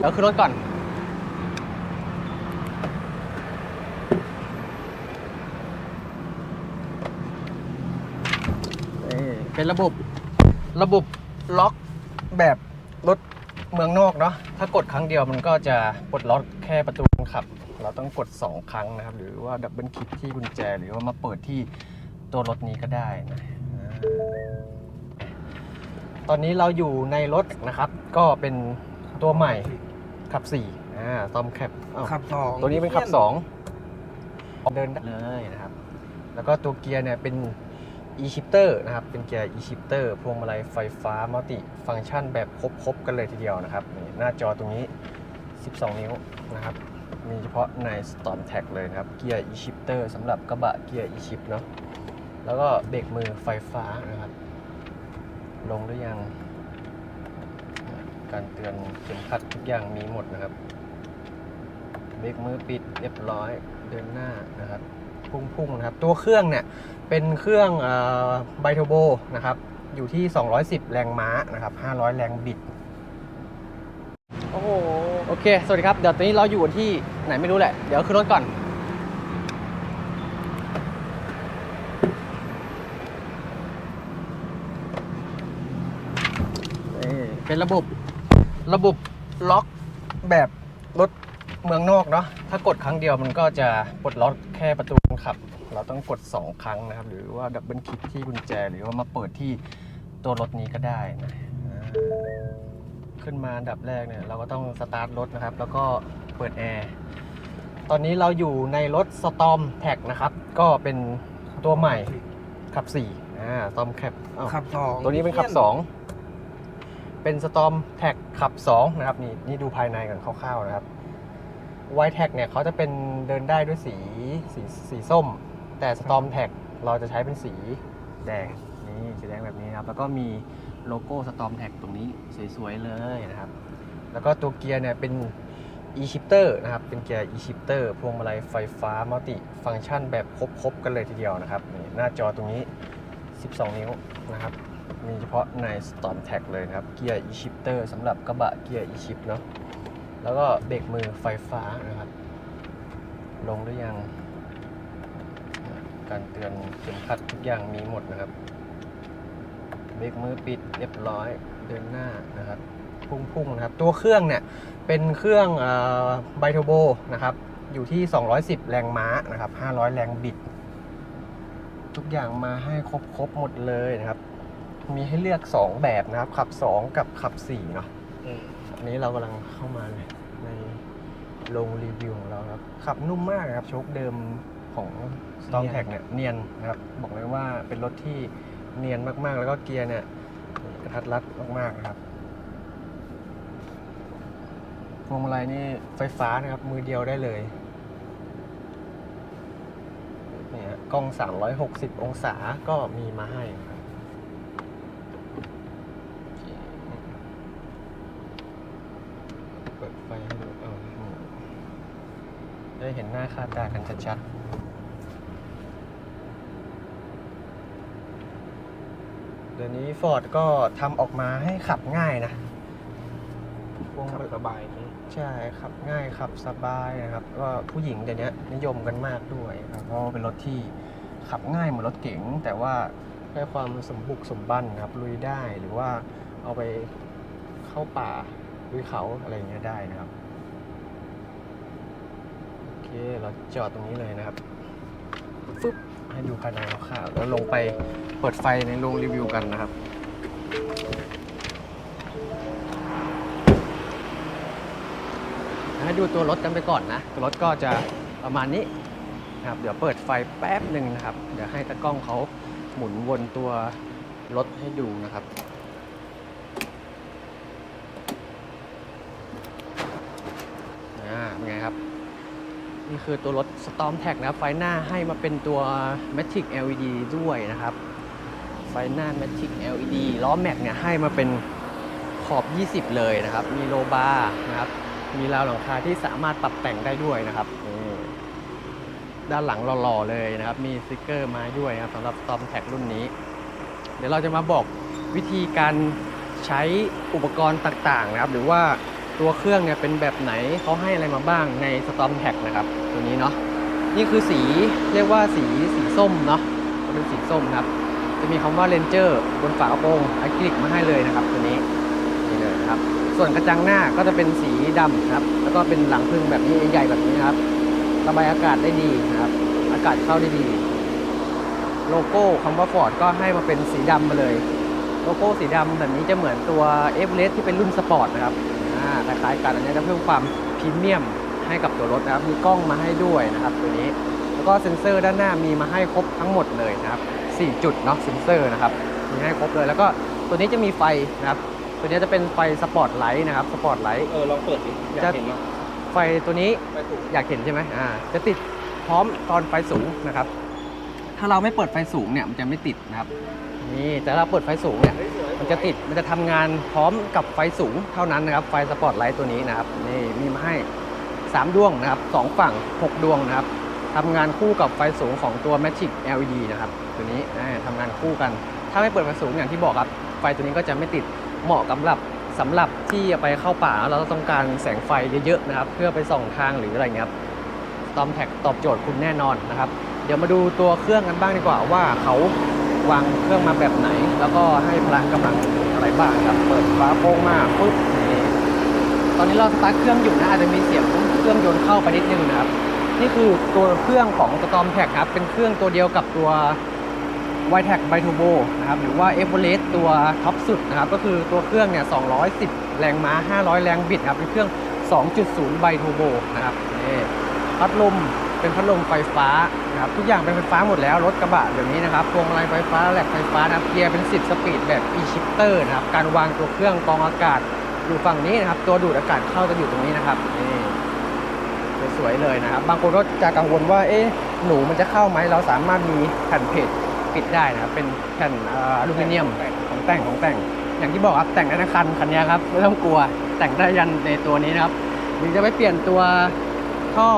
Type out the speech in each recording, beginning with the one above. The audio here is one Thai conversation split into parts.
เดี๋ยวขึ้นรถก่อน เป็นระบบระบบล็อกแบบรถเมืองนอกเนาะ ถ้ากดครั้งเดียวมันก็จะปลดล็อกแค่ประตูคนขับ เราต้องกด 2 ครั้งนะครับ หรือว่าดับเบิลคลิกที่กุญแจ หรือว่ามาเปิดที่ตัวรถนี้ก็ได้นะตอนนี้เราอยู่ในรถนะครับ ก็เป็นตัวใหม่ ขับ4อ่าตอมแคปอ้าวขับสองตัวนี้เป็นขับ2เดินได้เลยนะครับ แล้วก็ตัวเกียร์เนี่ยเป็น e-shifter นะครับ เป็นเกียร์ e-shifter พวงมาลัยไฟฟ้ามัลติฟังก์ชันแบบครบๆกันเลยทีเดียวนะครับนี่หน้าจอตรงนี้ 12 นิ้วนะครับ มีเฉพาะใน Storm Tag เลยนะครับ เกียร์ e-shifter สำหรับกระบะเกียร์ e-shift เนาะแล้วก็เบรกมือไฟฟ้านะครับ ลงหรือยัง การเตือนเข็มขัดทุกอย่างมีหมดนะครับเบรกมือปิดเรียบร้อยเดินหน้านะครับพุ่งๆนะครับ ตัวเครื่องเนี่ยเป็นเครื่องไบโทโบนะครับ อยู่ที่ 210 แรงม้านะครับ 500 แรงบิด โอ้โห โอเค สวัสดีครับ เดี๋ยวตอนนี้เราอยู่ที่ไหนไม่รู้แหละ เดี๋ยวขึ้นรถก่อน เป็นระบบ ระบบล็อกแบบรถเมืองนอกเนาะถ้ากดครั้งเดียวมันก็จะปลดล็อกแค่ประตูคนขับ เราต้องกด 2 ครั้งนะครับ หรือว่าดับเบิลคลิกที่กุญแจ หรือว่ามาเปิดที่ตัวรถนี้ก็ได้นะอ่าขึ้นมาอันดับแรกเนี่ยเราก็ต้องสตาร์ทรถนะครับ แล้วก็เปิดแอร์ตอนนี้เราอยู่ในรถ Storm Tag นะครับ ก็เป็นตัวใหม่ขับ4อ่า Storm Cap อ้าวขับสองตัวนี้เป็นขับ2 เป็น Storm Tag ขับ 2 นะครับ นี่นี่ดูภายในกันคร่าวๆนะครับ White Tag เนี่ยเขาจะเป็นเดินได้ด้วยสีสีสีส้ม แต่ Storm Tag เราจะใช้เป็นสีแดง นี่สีแดงแบบนี้นะครับ แล้วก็มีโลโก้ Storm Tag ตรงนี้สวยๆเลยนะครับ แล้วก็ตัวเกียร์เนี่ยเป็น e-shifter นะครับ เป็นเกียร์ e-shifter พวงมาลัยไฟฟ้ามัลติฟังก์ชันแบบครบๆกันเลยทีเดียวนะครับนี่หน้าจอตรงนี้ 12 นิ้วนะครับ มีเฉพาะใน Storm Tag เลยนะครับ เกียร์ e-shifter สำหรับกระบะเกียร์ e-shift เนาะแล้วก็เบรกมือไฟฟ้านะครับ ลงหรือยัง การเตือนเข็มขัดทุกอย่างมีหมดนะครับเบรกมือปิดเรียบร้อยเดินหน้านะครับ พุ่งๆนะครับ ตัวเครื่องเนี่ย เป็นเครื่องไบโทโบนะครับ อยู่ที่ 210 แรงม้านะครับ 500 แรงบิด ทุกอย่างมาให้ครบๆหมดเลยนะครับ มีให้เลือก 2 แบบนะครับ ขับ 2 กับขับ4เนาะอืมอันนี้เรากำลังเข้ามาเลยในโรงรีวิวของเราครับขับนุ่มมากนะครับโชคเดิมของ Storm Tag เนี่ยเนียนนะครับ บอกเลยว่าเป็นรถที่เนียนมากๆ แล้วก็เกียร์เนี่ยกระทัดรัดมากๆนะครับพวงมาลัยนี่ไฟฟ้านะครับมือเดียวได้เลยเนี่ยกล้อง 360 องศาก็มีมาให้นะครับโอเค เปิดไฟให้ดูเอออืม ได้เห็นหน้าค่าตากันชัดๆเดี๋ยวนี้ Ford ก็ทำออกมาให้ขับง่ายนะพวงขับมาสบายนี่ใช่ขับง่ายขับสบายนะครับก็ผู้หญิงเดี๋ยวนี้นิยมกันมากด้วยครับเพราะว่าเป็นรถที่ขับง่ายเหมือนรถเก๋งแต่ว่าได้ความสมบุกสมบันครับลุยได้หรือว่าเอาไปเข้าป่าลุยเขาอะไรอย่างเงี้ยได้นะครับโอ เคเราจอดตรงนี้เลยนะครับฟึบให้ดูภายในคร่าวๆแล้วลงไปเปิดไฟในโรงรีวิวกันนะครับให้ดูตัวรถกันไปก่อนนะตัวรถก็จะประมาณนี้นะครับเดี๋ยวเปิดไฟแป๊บหนึ่งนะครับ เดี๋ยวให้ตากล้องเขาหมุนวนตัวรถให้ดูนะครับอ่าเป็นไงครับ นี่คือตัวรถ Storm Tag นะครับ ไฟหน้าให้มาเป็นตัว Matic LED ด้วยนะครับ ไฟหน้า Matic LED ล้อแม็กเนี่ยให้มาเป็นขอบ 20 เลยนะครับ มีโลบาร์นะครับ มีราวหลังคาที่สามารถปรับแต่งได้ด้วยนะครับ ด้านหลังหล่อๆเลยนะครับ มีสติกเกอร์ม้ด้วยนะครับสำหรับ Storm Tag รุ่นนี้ เดี๋ยวเราจะมาบอกวิธีการใช้อุปกรณ์ต่างๆนะครับ หรือว่า ตัวเครื่องเนี่ยเป็นแบบไหนเขาให้อะไรมาบ้างใน Storm t a g นะครับ ตัวนี้เนาะนี่คือสีเรียกว่าสีสีส้มเนาะเป็นสีส้มครับ จะมีคำว่า Ranger บนฝากระโปรงอะคริลิกมาให้เลยนะครับ ตัวนี้นี่เลยครับ ส่วนกระจังหน้าก็จะเป็นสีดำครับ แล้วก็เป็นหลังพึ่งแบบนี้ใหญ่แบบนี้ครับระบายอากาศได้ดีนะครับ อากาศเข้าได้ดี โลโก้คำว่า Ford ก็ให้มาเป็นสีดำมาเลย โลโก้สีดำแบบนี้จะเหมือนตัว e v e r e s t ที่เป็นรุ่นสปอร์ตนะครับ คล้ายๆกันอันนี้จะเพิ่มความพรีเมียมให้กับตัวรถนะครับ มีกล้องมาให้ด้วยนะครับ ตัวนี้ แล้วก็เซ็นเซอร์ด้านหน้ามีมาให้ครบทั้งหมดเลยนะครับ4จุดเนาะเซ็นเซอร์นะครับมีให้ครบเลย แล้วก็ตัวนี้จะมีไฟนะครับ ตัวนี้จะเป็นไฟสปอร์ตไลท์นะครับสปอร์ตไลท์เออลองเปิดดิอยากเห็นมั้ยไฟตัวนี้ไปถูกอยากเห็นใช่ไหมอ่าจะติดพร้อมตอนไฟสูงนะครับ ถ้าเราไม่เปิดไฟสูงเนี่ยมันจะไม่ติดนะครับ นี่แต่ถ้าเราเปิดไฟสูงเนี่ยมันจะติดมันจะทำงานพร้อมกับไฟสูงเท่านั้นนะครับ ไฟสปอตไลท์ตัวนี้นะครับนี่มีมาให้ 3 ดวงนะครับสองฝั่ง 6 ดวงนะครับทำงานคู่กับไฟสูงของตัว Magic LED นะครับตัวนี้อ่าทำงานคู่กัน ถ้าไม่เปิดไฟสูงอย่างที่บอกครับ ไฟตัวนี้ก็จะไม่ติดเหมาะสำหรับสำหรับที่ไปเข้าป่าเราต้องการแสงไฟเยอะๆนะครับ เพื่อไปส่องทางหรืออะไรเงี้ยครับ Storm t a g ตอบโจทย์คุณแน่นอนนะครับ เดี๋ยวมาดูตัวเครื่องกันบ้างดีกว่าว่าเขา วางเครื่องมาแบบไหน แล้วก็ให้พละกำลังอะไรบ้างครับ เปิดฝาโปร่งมาปุ๊บนี่ตอนนี้เราสตาร์ทเครื่องอยู่นะอาจจะมีเสียงเครื่องยนต์เข้าไปนิดนึงนะครับ นี่คือตัวเครื่องของ Storm t a g ครับ เป็นเครื่องตัวเดียวกับตัว y t e c b i t u r b o นะครับ หรือว่า e v e r e s t ตัวท็อปสุดนะครับ ก็คือตัวเครื่องเนี่ย 210 แรงม้า 500 แรงบิดครับ เป็นเครื่อง 2.0 b i t u r b o นะครับนี่พัดลม เป็นพัดลมไฟฟ้านะครับทุกอย่างเป็นไฟฟ้าหมดแล้วรถกระบะแบบนี้นะครับพวงมาลัยไฟฟ้าแหลกไฟฟ้านะครับเกียร์เป็น 10 สปีดแบบ e-shifter นะครับการวางตัวเครื่องกรองอากาศอยู่ฝั่งนี้นะครับ ตัวดูดอากาศเข้าจะอยู่ตรงนี้นะครับนี่สวยๆเลยนะครับ บางคนก็จะกังวลว่าเอ๊ะหนูมันจะเข้าไหมเราสามารถมีแผ่นเพจปิดได้นะครับเป็นแผ่นอ่ออลูมิเนียมของแต่งของแต่ง อย่างที่บอกครับแต่งได้ทั้งคันคันนี้ครับไม่ต้องกลัวแต่งได้ยันในตัวนี้นะครับหรือจะไปเปลี่ยนตัว ท่อ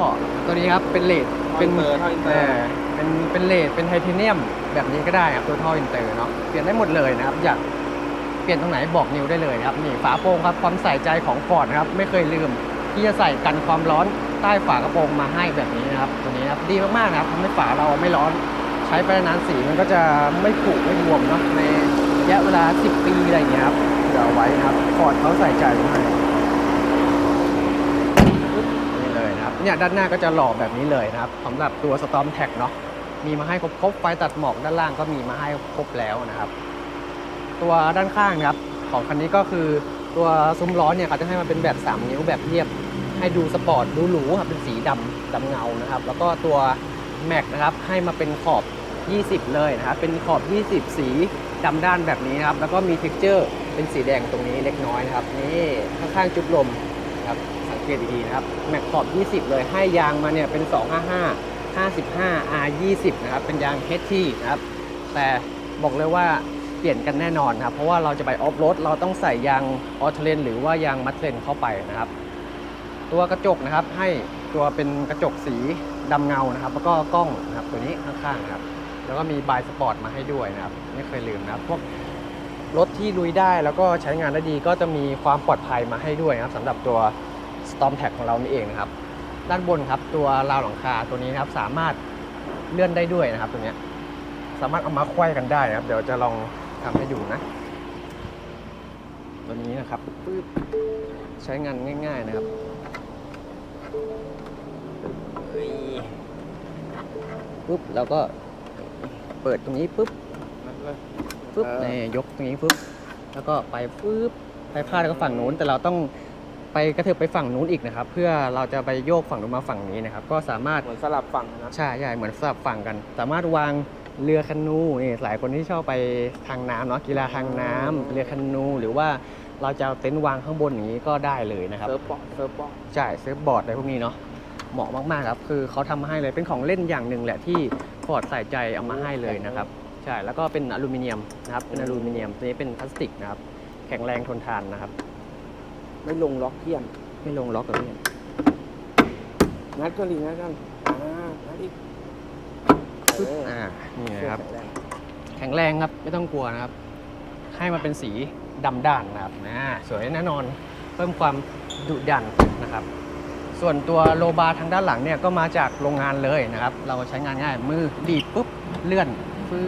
ตัวนี้ครับเป็นเลดเป็เป็นนเตอร์ท่ออินเตอเอร์อเป็นเป็นเลดเป็นไทเทเนียม แบบนี้ก็ได้ครับตัวท่ออินเตอร์เนาะเปลี่ยนได้หมดเลยนะครับอยากเปลี่ยนตรงไหนบอกนิวได้เลยนะครับนี่ฝาโปร่งครับความใส่ใจของฟอร์ดนะครับไม่เคยลืม ที่จะใส่กันความร้อนใต้ฝากระโปรงมาให้แบบนี้นะครับตัวนี้นะครับดีมากๆนะครับทำให้ฝาเราไม่ร้อน ใช้ไปนานสีมันก็จะไม่ผุไม่บวมเนาะในระยะเวลา 10 ปีอะไรอย่างเงี้ยครับเดี๋ยวเอาไว้นะครับฟอร์ดเขาใส่ใจมาให้ นี่ เนี่ยด้านหน้าก็จะหล่อแบบนี้เลยนะครับสำหรับตัว Storm t a g เนาะมีมาให้ครบครบไฟตัดหมอกด้านล่างก็มีมาให้ครบแล้วนะครับ ตัวด้านข้างนะครับของคันนี้ก็คือตัวซุ้มล้อเนี่ยเขาจะให้มาเป็นแบบ 3 นิ้วแบบเรียบ ให้ดูสปอร์ตดูหรูครับเป็นสีดำดำเงานะครับ แล้วก็ตัวแม็กนะครับให้มาเป็นขอบ 20 เลยนะครับเป็นขอบ 20 สีดำด้านแบบนี้นะครับแล้วก็มีเท็กเจอร์เป็นสีแดงตรงนี้เล็กน้อยนะครับนี่ข้างๆจุดลมนะครับ เกตดีๆนะครับแม็กขอบ 20 เลยให้ยางมาเนี่ยเป็น 255 55 R 20นะครับเป็นยาง HT นะครับแต่บอกเลยว่าเปลี่ยนกันแน่นอนนะครับเพราะว่าเราจะไปออฟโรดเราต้องใส่ยางออเทเลนหรือว่ายางมัดเลนเข้าไปนะครับ ตัวกระจกนะครับให้ตัวเป็นกระจกสีดำเงานะครับ แล้วก็กล้องนะครับตัวนี้ข้างๆครับ แล้วก็มีบายสปอร์ตมาให้ด้วยนะครับ ไม่เคยลืมนะครับพวกรถที่ลุยได้แล้วก็ใช้งานได้ดีก็จะมีความปลอดภัยมาให้ด้วยนะครับสำหรับตัว Storm t a g ของเรานี่เองนะครับ ด้านบนครับตัวราวหลังคาตัวนี้นะครับสามารถเลื่อนได้ด้วยนะครับ ตัวเนี้ยสามารถเอามาไขว้กันได้นะครับ เดี๋ยวจะลองทำให้ดูนะ ตัวนี้นะครับปึ๊บใช้งานง่าย ๆนะครับนี่ปุ๊บแล้วก็เปิดตรงนี้ปุ๊บปึ๊บนี่ยกตรงนี้ปึ๊บแล้วก็ไปปึ๊บไปพาดแล้วก็ฝั่งนู้นแต่เราต้อง ไปกระเถิบไปฝั่งนู้นอีกนะครับ เพื่อเราจะไปโยกฝั่งนู้นมาฝั่งนี้นะครับ ก็สามารถเหมือนสลับฝั่งนะใช่ใช่เหมือนสลับฝั่งกัน สามารถวางเรือคันนูนี่หลายคนที่ชอบไปทางน้ำเนาะกีฬาทางน้ำเรือคันนูหรือว่าเราจะเอาเต็นท์วางข้างบนอย่างนี้ก็ได้เลยนะครับ เซิร์ฟบอร์ดเซิร์ฟบอร์ดใช่เซิร์ฟบอร์ดอะไรพวกนี้เนาะเหมาะมากๆครับ คือเขาทำมาให้เลยเป็นของเล่นอย่างหนึ่งแหละที่ฟอร์ดใส่ใจเอามาให้เลยนะครับ ใช่แล้วก็เป็นอลูมิเนียมนะครับเป็นอลูมิเนียมตัวนี้เป็นพลาสติกนะครับ แข็งแรงทนทานนะครับ ไม่ลงล็อกเทียนไม่ลงล็อกกับพี่งัดก็รีงัดกันอ่างัดอีกปึ๊บเอออ่านี่เชื่อนะครับแข็งแรงแข็งแรงครับ ไม่ต้องกลัวนะครับ ให้มาเป็นสีดำด้านนะครับนะสวยแน่นอนเพิ่มความดุดันนะครับ ส่วนตัวโลบาร์ทางด้านหลังเนี่ยก็มาจากโรงงานเลยนะครับ เราใช้งานง่ายมือดีดปุ๊บเลื่อนฟื้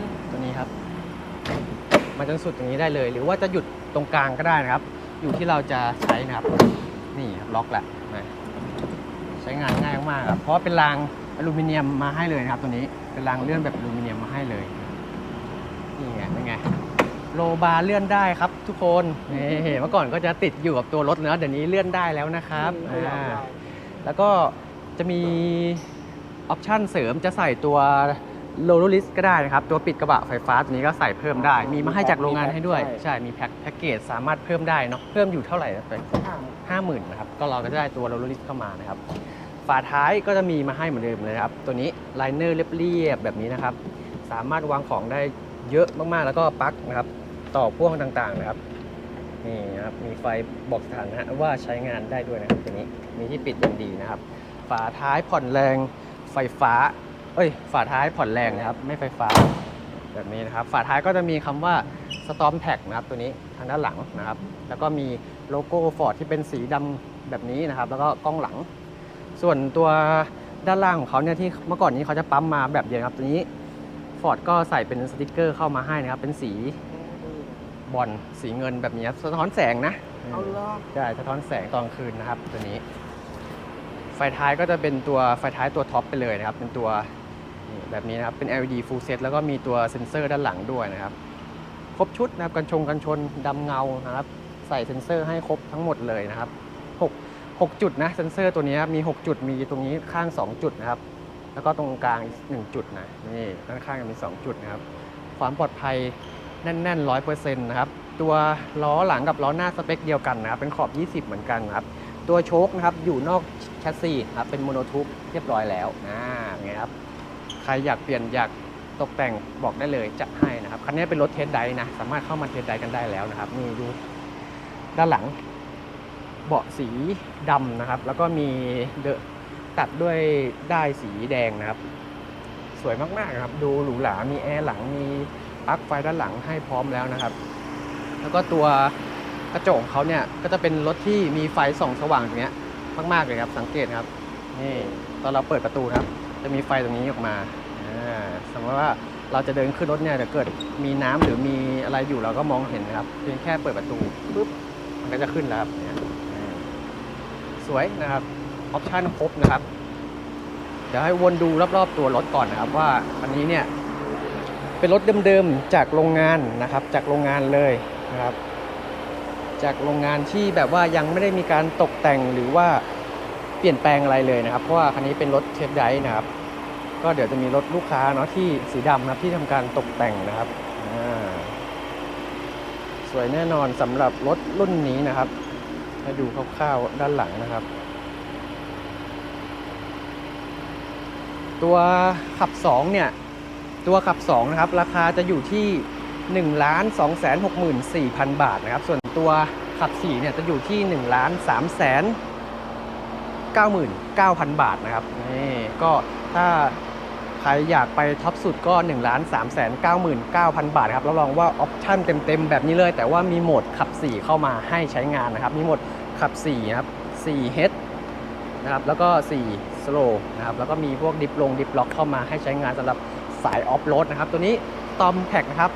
นตัวนี้ครับ มาจนสุดอย่างนี้ได้เลย หรือว่าจะหยุดตรงกลางก็ได้นะครับ อยู่ที่เราจะใช้นะครับ นี่ล็อกแหละนะใช้งานง่ายมากๆครับเพราะเป็นรางอลูมิเนียมมาให้เลยนะครับ ตัวนี้เป็นรางเลื่อนแบบอลูมิเนียมมาให้เลยนี่ไงเป็นไงโลบาร์เลื่อนได้ครับ ทุกคนนี่เมื่อก่อนก็จะติดอยู่กับตัวรถเนะเดี๋ยวนี้เลื่อนได้แล้วนะครับแล้วก็จะมีออปชันเสริมจะใส่ตัว โลโลลิสก็ได้นะครับ ตัวปิดกระบะไฟฟ้าตัวนี้ก็ใส่เพิ่มได้ มีมาให้จากโรงงานให้ด้วย ใช่มีแพ็คแพ็กเกจสามารถเพิ่มได้เนาะเพิ่มอยู่เท่าไหร่นะไปอ่าห้าหมื่นนะครับก็เราก็จะได้ตัวโรลลิสเข้ามานะครับฝาท้ายก็จะมีมาให้เหมือนเดิมเลยนะครับ ตัวนี้ไลเนอร์เรียบๆแบบนี้นะครับ สามารถวางของได้เยอะมากๆ แล้วก็ปลั๊กนะครับ ต่อพ่วงต่างๆนะครับนี่นะครับมีไฟบอกสถานะว่าใช้งานได้ด้วยนะครับตัวนี้มีที่ปิดอย่างดีนะครับ ฝาท้ายผ่อนแรงไฟฟ้า เอ้ยฝาท้ายผ่อนแรงนะครับ ไม่ไฟฟ้าแบบนี้นะครับ ฝาท้ายก็จะมีคำว่า Storm Tag นะครับ ตัวนี้ทางด้านหลังนะครับ แล้วก็มีโลโก้ฟอร์ดที่เป็นสีดำแบบนี้นะครับ แล้วก็กล้องหลัง ส่วนตัวด้านล่างของเขาเนี่ยที่เมื่อก่อนนี้เขาจะปั๊มมาแบบเดียวนะครับ ตัวนี้ฟอร์ดก็ใส่เป็นสติกเกอร์เข้ามาให้นะครับ เป็นสีบอลสีเงินแบบนี้ครับสะท้อนแสงนะเอาล่ะใช่สะท้อนแสงตอนกลางคืนนะครับ ตัวนี้ ไฟท้ายก็จะเป็นตัวไฟท้ายตัวท็อปไปเลยนะครับ เป็นตัว นี่แบบนี้นะครับเป็น LED full set แล้วก็มีตัวเซ็นเซอร์ด้านหลังด้วยนะครับ ครบชุดนะครับกันชงกันชนดำเงานะครับ ใส่เซ็นเซอร์ให้ครบทั้งหมดเลยนะครับ6 6จุดนะเซ็นเซอร์ตัวนี้มี 6 จุดมีตรงนี้ข้าง 2 จุดนะครับ แล้วก็ตรงกลางอีกหนึ่งจุดนะนี่ด้านข้างมี 2 จุดนะครับ ความปลอดภัยแน่นๆร้อยเปอร์เซ็นต์นะครับ ตัวล้อหลังกับล้อหน้าสเปคเดียวกันนะครับ เป็นขอบ 20 เหมือนกันครับ ตัวโชคนะครับอยู่นอกแชสซีนะครับเป็นโมโนทูปเรียบร้อยแล้วนะไงครับ รอยากเปลี่ยนอยากตกแต่งบอกได้เลยจะให้นะครับคันนี้เป็นรถเทสไดนะ สามารถเข้ามาเทสไดกันได้แล้วนะครับนี่ดูด้านหลังเบาะสีดำนะครับ แล้วก็มีเดอะตัดด้วยได้ายสีแดงนะครับ สวยมากๆนะครับ ดูหรูหรา มีแอร์หลัง มีปลั๊กไฟด้านหลังให้พร้อมแล้วนะครับ แล้วก็ตัวกระจกเขาเนี่ยก็จะเป็นรถที่มีไฟส่องสว่างตรงเนี้ยมากๆเลยครับ สังเกตครับ นี่ตอนเราเปิดประตูครับ จะมีไฟตรงนี้ออกมาอ่าสมมติว่าเราจะเดินขึ้นรถเนี่ยเดี๋ยวเกิดมีน้ำหรือมีอะไรอยู่เราก็มองเห็นนะครับเพียงแค่เปิดประตูปุ๊บมันก็จะขึ้นแล้วครับสวยนะครับออปชั่นครบนะครับเดี๋ยวให้วนดูรอบๆตัวรถก่อนนะครับว่าอันนี้เนี่ยเป็นรถเดิมๆจากโรงงานนะครับ จากโรงงานเลยนะครับ จากโรงงานที่แบบว่ายังไม่ได้มีการตกแต่งหรือว่า เปลี่ยนแปลงอะไรเลยนะครับ เพราะว่าคันนี้เป็นรถเทสไดร์นะครับ ก็เดี๋ยวจะมีรถลูกค้าเนาะที่สีดำนะครับที่ทำการตกแต่งนะครับสวยแน่นอนสำหรับรถรุ่นนี้นะครับให้ดูคร่าวๆด้านหลังนะครับ ตัวขับ 2 เนี่ย ตัวขับ 2 นะครับ ราคาจะอยู่ที่1ล้าน2แสน64,000 บาทนะครับ ส่วนตัวขับ 4 เนี่ย จะอยู่ที่1ล้าน3แสน 99,000 บาทนะครับนี่ก็ถ้าใครอยากไปท็อปสุดก็1,399,000 บาทครับรับรองว่าออปชั่นเต็มๆ แบบนี้เลย แต่ว่ามีโหมดขับ 4 เข้ามาให้ใช้งานนะครับ มีโหมดขับ4นะครับ 4H นะครับแล้วก็ 4 slow นะครับแล้วก็มีพวกดิฟลงดิฟล็อกเข้ามาให้ใช้งานสำหรับสายออฟโรดนะครับตัวนี้ตอมแพ็กนะครับ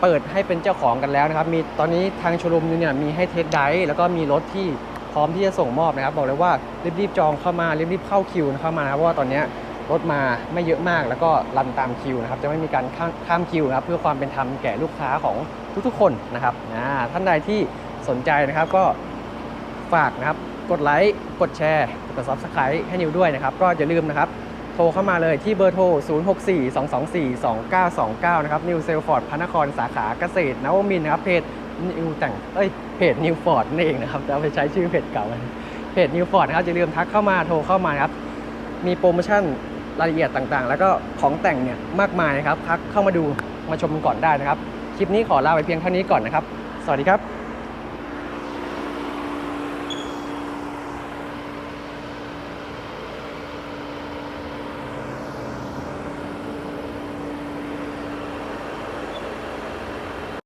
เปิดให้เป็นเจ้าของกันแล้วนะครับ มีตอนนี้ทางชว์รูมเนี่ยมีให้เทสไดร์แล้วก็มีรถที่ พร้อมที่จะส่งมอบนะครับ บอกเลยว่ารีบๆจองเข้ามารีบๆเข้าคิวเข้ามานะครับเพราะว่าตอนนี้รถมาไม่เยอะมากแล้วก็รันตามคิวนะครับจะไม่มีการข้ามามคิวนะครับเพื่อความเป็นธรรมแก่ลูกค้าของทุกๆคนนะครับอ่าท่านใดที่สนใจนะครับก็ฝากนะครับกดไลค์กดแชร์กด subscribe ให้นิวด้วยนะครับ ก็อย่าลืมนะครับโทรเข้ามาเลยที่เบอร์โทร 0642242929 นะครับนิวเซลฟอร์ดพระนครสาขาเกษตรนวมินนะครับเพจ นิวแต่งเอ้ยเพจนิวฟอร์ดนั่นเองนะครับจะเอาไปใช้ชื่อเพจเก่าเพจนิวฟอร์ดนะครับอย่าลืมทักเข้ามาโทรเข้ามาครับมีโปรโมชั่นรายละเอียดต่างๆ แล้วก็ของแต่งเนี่ยมากมายนะครับทักเข้ามาดูมาชมกันก่อนได้นะครับ คลิปนี้ขอลาไปเพียงเท่านี้ก่อนนะครับ สวัสดีครับ